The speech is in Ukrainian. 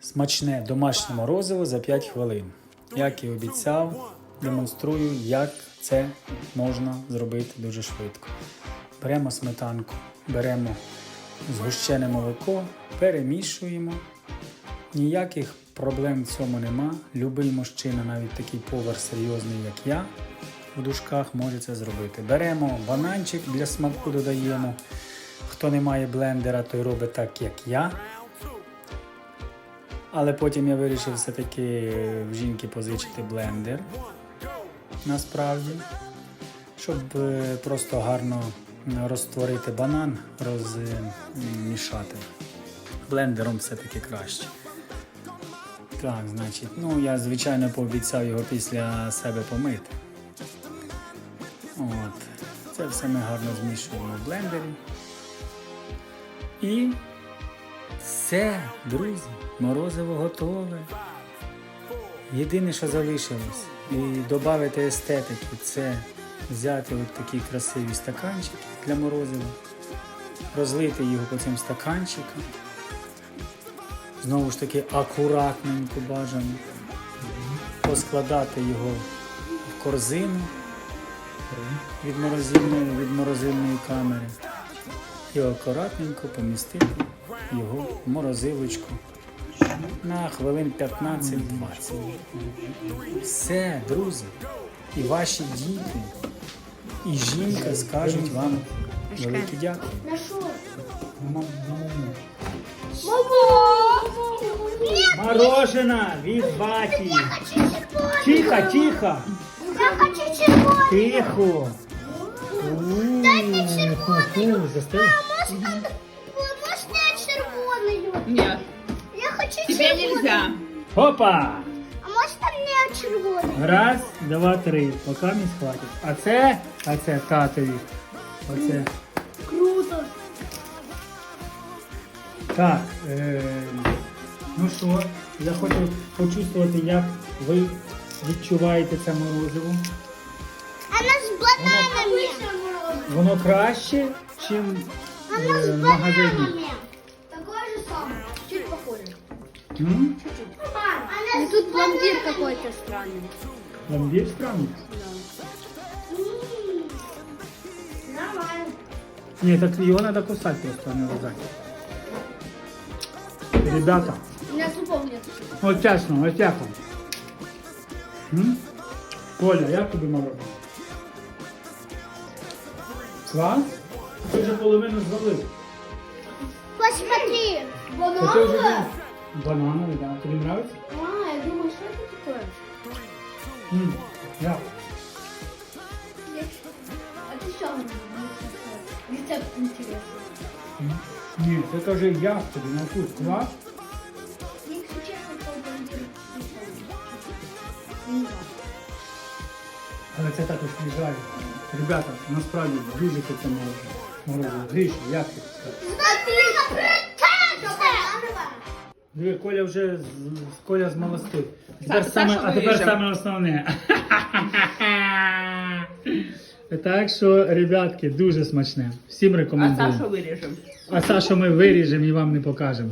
Смачне домашнє морозиво за 5 хвилин. Як і обіцяв, демонструю, як це можна зробити дуже швидко. Беремо сметанку, беремо згущене молоко, перемішуємо. Ніяких проблем в цьому нема. Любий мужчина, навіть такий повар серйозний, як я, в дужках може це зробити. Беремо бананчик для смаку додаємо. Хто не має блендера, той робить так, як я. Але потім я вирішив все-таки в жінки позичити блендер. Насправді, щоб е, просто гарно розтворити банан, розмішати. Блендером все-таки краще. Так, значить, ну я звичайно пообіцяв його після себе помити. От. Це все ми гарно змішуємо в блендері. І все, друзі, морозиво готове. Єдине, що залишилось, і додати естетики, це взяти от такі красиві стаканчики для морозива, розлити його по цим стаканчикам. Знову ж таки, акуратненько бажано поскладати його в корзину від морозильної, від морозильної камери і акуратненько помістити його в морозилочку на хвилин 15-20. Все, друзі, і ваші діти, і жінка скажуть вам велике дякую. Мама. Морожена від баті. Тихо, тихо, Я хочу червоний! тихо. Можна, можна я червоний? Нет, Я хочу тебе червоний! нельзя. Опа! А можна мені червоний? Раз, два, три. Поки мені схватить. А це, а це татові. Оце. Круто! Так. Е, ну що, я хочу почувствувати, як ви відчуваєте це морозиво. А нас з бананами! Воно краще, чим А нас е, з в магазині. бананами! Самое. Чуть похоже. М? А нас тут пломбир какой-то странный. Пломбир странний? Нормально. Ні, так його треба кусати просто, а не різати. Ребята, У меня зубов нет. от чесно, от як вам? М? Коля, як тобі морозиво? Клас? Ти вже половину звалив Посмотри. Та ти вже був. Банановий, да. Тобі подобається? А, я думаю, что это такое? М, Як? А ты что? Рецепт интересный. М. Ні, це каже як тобі на вкус. Клас? Если честно, то пломбир не знаю. Але це так освіжає. Ребята, насправді дуже хоче морозиво. Морозиво. Гріша, як ти скажеш? Диви, Коля вже з, з- Коля змолостив. Тепер саме, а тепер саме основне. Так що, ребятки, дуже смачне. Всім А рекомендую. Сашу виріжемо. А Сашу ми виріжемо і вам не покажемо.